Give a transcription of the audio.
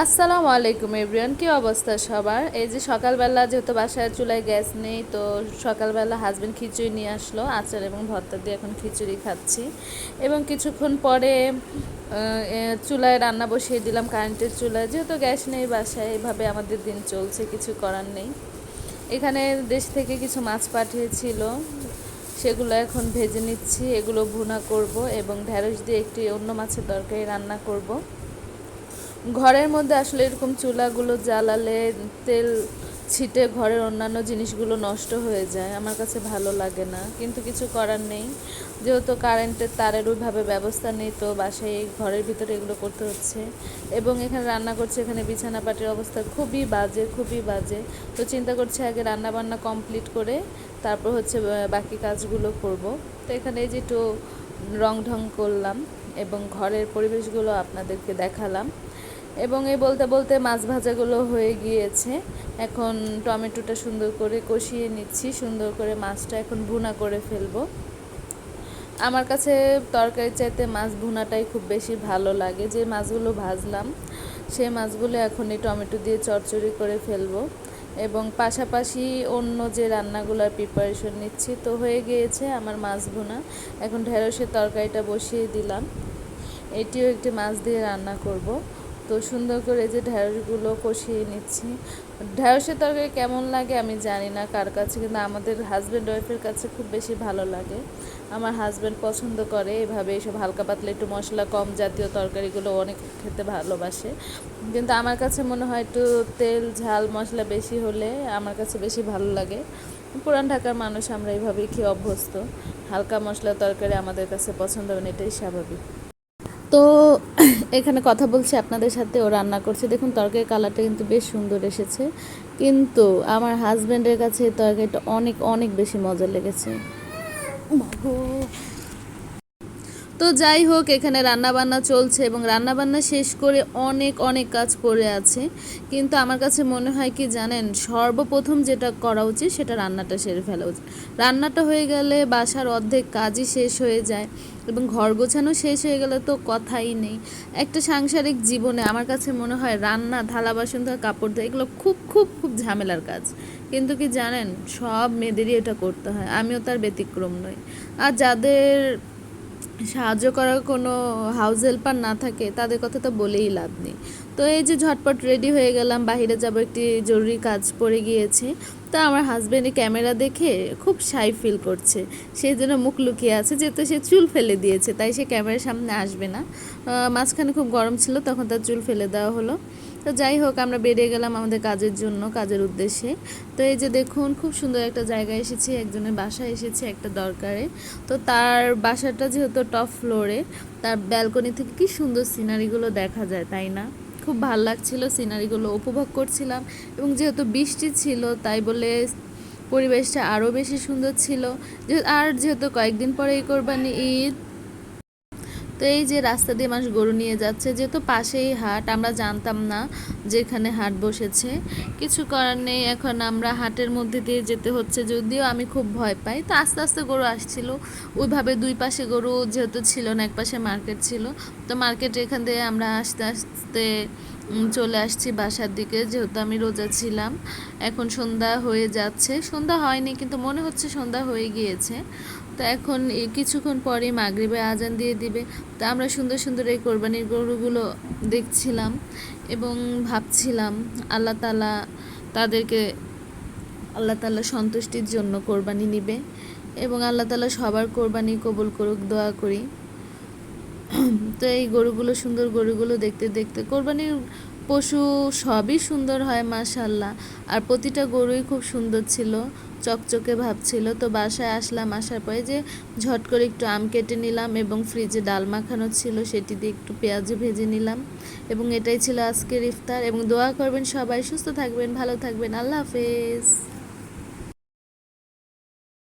আসসালামু আলাইকুম এভরিওয়ান, কী অবস্থা সবার? এই যে সকালবেলা যেহেতু বাসায় চুলায় গ্যাস নেই, তো সকালবেলা হাজবেন্ড খিচুড়ি নিয়ে আসলো, আচার এবং ভর্তা দিয়ে এখন খিচুড়ি খাচ্ছি। এবং কিছুক্ষণ পরে চুলায় রান্না বসিয়ে দিলাম কারেন্টের চুলায়। যেহেতু গ্যাস নেই বাসায়, এভাবে আমাদের দিন চলছে, কিছু করার নেই। এখানে দেশ থেকে কিছু মাছ পাঠিয়েছিল, সেগুলো এখন ভেজে নিচ্ছি, এগুলো ভুনা করব এবং ঢ্যাঁড়স দিয়ে একটি অন্য মাছের তরকারি রান্না করব। ঘরের মধ্যে আসলে এরকম চুলাগুলো জ্বালালে তেল ছিটে ঘরের অন্যান্য জিনিসগুলো নষ্ট হয়ে যায়। আমার কাছে ভালো লাগে না, কিন্তু কিছু করার নেই। যেহেতু কারেন্টের তারের ওইভাবে ব্যবস্থা নেই, তো বাসায় এই ঘরের ভিতরে এগুলো করতে হচ্ছে। এবং এখানে রান্না করছে, এখানে বিছানা পাটির অবস্থা খুবই বাজে খুবই বাজে। তো চিন্তা করছে আগে রান্না বান্না কমপ্লিট করে তারপর হচ্ছে বাকি কাজগুলো করব। তো এখানে এই যে একটু রং ঢং করলাম এবং ঘরের পরিবেশগুলো আপনাদেরকে দেখালাম। এবং এই বলতে বলতে মাছ ভাজাগুলো হয়ে গিয়েছে। এখন টমেটোটা সুন্দর করে কষিয়ে নিচ্ছি, সুন্দর করে মাছটা এখন ভুনা করে ফেলব। আমার কাছে তরকারির চাইতে মাছ ভুনাটাই খুব বেশি ভালো লাগে। যে মাছগুলো ভাজলাম, সেই মাছগুলো এখন এই টমেটো দিয়ে চচ্চড়ি করে ফেলব। এবং পাশাপাশি অন্য যে রান্নাগুলোর প্রিপারেশন নিচ্ছি, তো হয়ে গিয়েছে আমার মাছ ভুনা। এখন ঢেঁড়সের তরকারিটা বসিয়ে দিলাম। এটিও একটি মাছ দিয়ে রান্না করব। তো সুন্দর করে যে ঢ্যাঁড়সগুলো কষিয়ে নিচ্ছি। ঢ্যাঁড়সের তরকারি কেমন লাগে আমি জানি না কার কাছে, কিন্তু আমাদের হাজব্যান্ড ওয়াইফের কাছে খুব বেশি ভালো লাগে। আমার হাজব্যান্ড পছন্দ করে, এভাবে এইসব হালকা পাতলা একটু মশলা কম জাতীয় তরকারিগুলো অনেক খেতে ভালোবাসে। কিন্তু আমার কাছে মনে হয় একটু তেল, ঝাল, মশলা বেশি হলে আমার কাছে বেশি ভালো লাগে। পুরান ঢাকার মানুষ আমরা এইভাবেই খেয়ে অভ্যস্ত। হালকা মশলা তরকারি আমাদের কাছে পছন্দ হবে এটাই স্বাভাবিক। তো এখানে কথা বলছি আপনাদের সাথে, ও রান্না করছে। দেখুন, তরকারির কালারটা কিন্তু বেশ সুন্দর এসেছে। কিন্তু আমার হাজব্যান্ডের কাছে তরকারিটা অনেক অনেক বেশি মজা লেগেছে। তো যাই হোক, এখানে রান্না বান্না চলছে এবং রান্না বান্না শেষ করে অনেক অনেক কাজ পড়ে আছে। কিন্তু আমার কাছে মনে হয় কি জানেন, সর্বপ্রথম যেটা করা উচিত সেটা রান্নাটা সেরে ফেলা উচিত। রান্নাটা হয়ে গেলে বাসার অর্ধেক কাজই শেষ হয়ে যায় এবং ঘর গোছানো শেষ হয়ে গেলে তো কথাই নেই। একটা সাংসারিক জীবনে আমার কাছে মনে হয় রান্না, থালা, বাসন ধোয়া, কাপড় ধোয়া এগুলো খুব খুব খুব ঝামেলার কাজ। কিন্তু কি জানেন, সব মেয়েদেরই এটা করতে হয়, আমিও তার ব্যতিক্রম নই। আর যাদের সাহায্য করার কোনো হাউস হেল্পার না থাকে, তাদের কথা তো বলেই লাভ নেই। তো এই যে ঝটপট রেডি হয়ে গেলাম বাইরে যাব, একটি জরুরি কাজ পড়ে গিয়েছে। তো আমার হাজব্যান্ড ক্যামেরা দেখে খুব সাই ফিল করছে। সেই জন্য মুখ লুকিয়ে আছে, যেহেতু সে চুল ফেলে দিয়েছে, তাই সে ক্যামেরার সামনে আসবে না। মাঝখানে খুব গরম ছিল, তখন তার চুল ফেলে দেওয়া হলো। তো যাই হোক, আমরা বেরিয়ে গেলাম আমাদের কাজের জন্য, কাজের উদ্দেশ্যে। তো এই যে দেখুন, খুব সুন্দর একটা জায়গায় এসেছি, একজনের বাসায় এসেছি একটা দরকারে। তো তার বাসাটা যেহেতু টপ ফ্লোরে তার ব্যালকনি থেকে কি সুন্দর সিনারিগুলো দেখা যায়, তাই না? খুব ভালো লাগছিল সিনারিগুলো উপভোগ করছিলাম। এবং যেহেতু বৃষ্টি ছিল, তাই বলে পরিবেশটা আরও বেশি সুন্দর ছিল। আর যেহেতু কয়েকদিন পরেই কোরবানি ঈদ তো এই যে রাস্তা দিয়ে মানুষ গরু নিয়ে যাচ্ছে, যেহেতু পাশেই হাট, আমরা জানতাম না যে এখানে হাট বসেছে। কিছু করার নেই, এখন আমরা হাটের মধ্যে দিয়ে যেতে হচ্ছে, যদিও আমি খুব ভয় পাই। তো আস্তে আস্তে গরু আসছিল, ওইভাবে দুই পাশে গরু যেহেতু ছিল না, এক পাশে মার্কেট ছিল। তো মার্কেট এখান দিয়ে আমরা আস্তে আস্তে চলে আসছি বাসার দিকে, যেহেতু আমি রোজা ছিলাম। এখন সন্ধ্যা হয়ে যাচ্ছে। সন্ধ্যা হয়নি, কিন্তু মনে হচ্ছে সন্ধ্যা হয়ে গিয়েছে। তো এখন কিছুক্ষণ পরে মাগরিবে আজান দিয়ে দিবে। তো আমরা সুন্দর সুন্দর এই কোরবানির গরুগুলো দেখছিলাম এবং ভাবছিলাম আল্লাহ তালা তাদেরকে, আল্লাহ তালা সন্তুষ্টির জন্য কোরবানি নিবে এবং আল্লাহ তালা সবার কোরবানি কবুল করুক, দোয়া করি। তো এই গরুগুলো, সুন্দর গরুগুলো দেখতে দেখতে কোরবানির পশু সবই সুন্দর হয়, মাশাল্লাহ। আর প্রতিটা গরুই খুব সুন্দর ছিল, চকচকে ভাব ছিল। তো বাসায় আসলাম, আসার পরে যে ঝট করে একটু আম কেটে নিলাম এবং ফ্রিজে ডাল মাখানো ছিল, সেটি দিয়ে একটু পেঁয়াজ ভেজে নিলাম। এবং এটাই ছিল আজকের ইফতার। এবং দোয়া করবেন সবাই, সুস্থ থাকবেন, ভালো থাকবেন। আল্লাহ হাফেজ।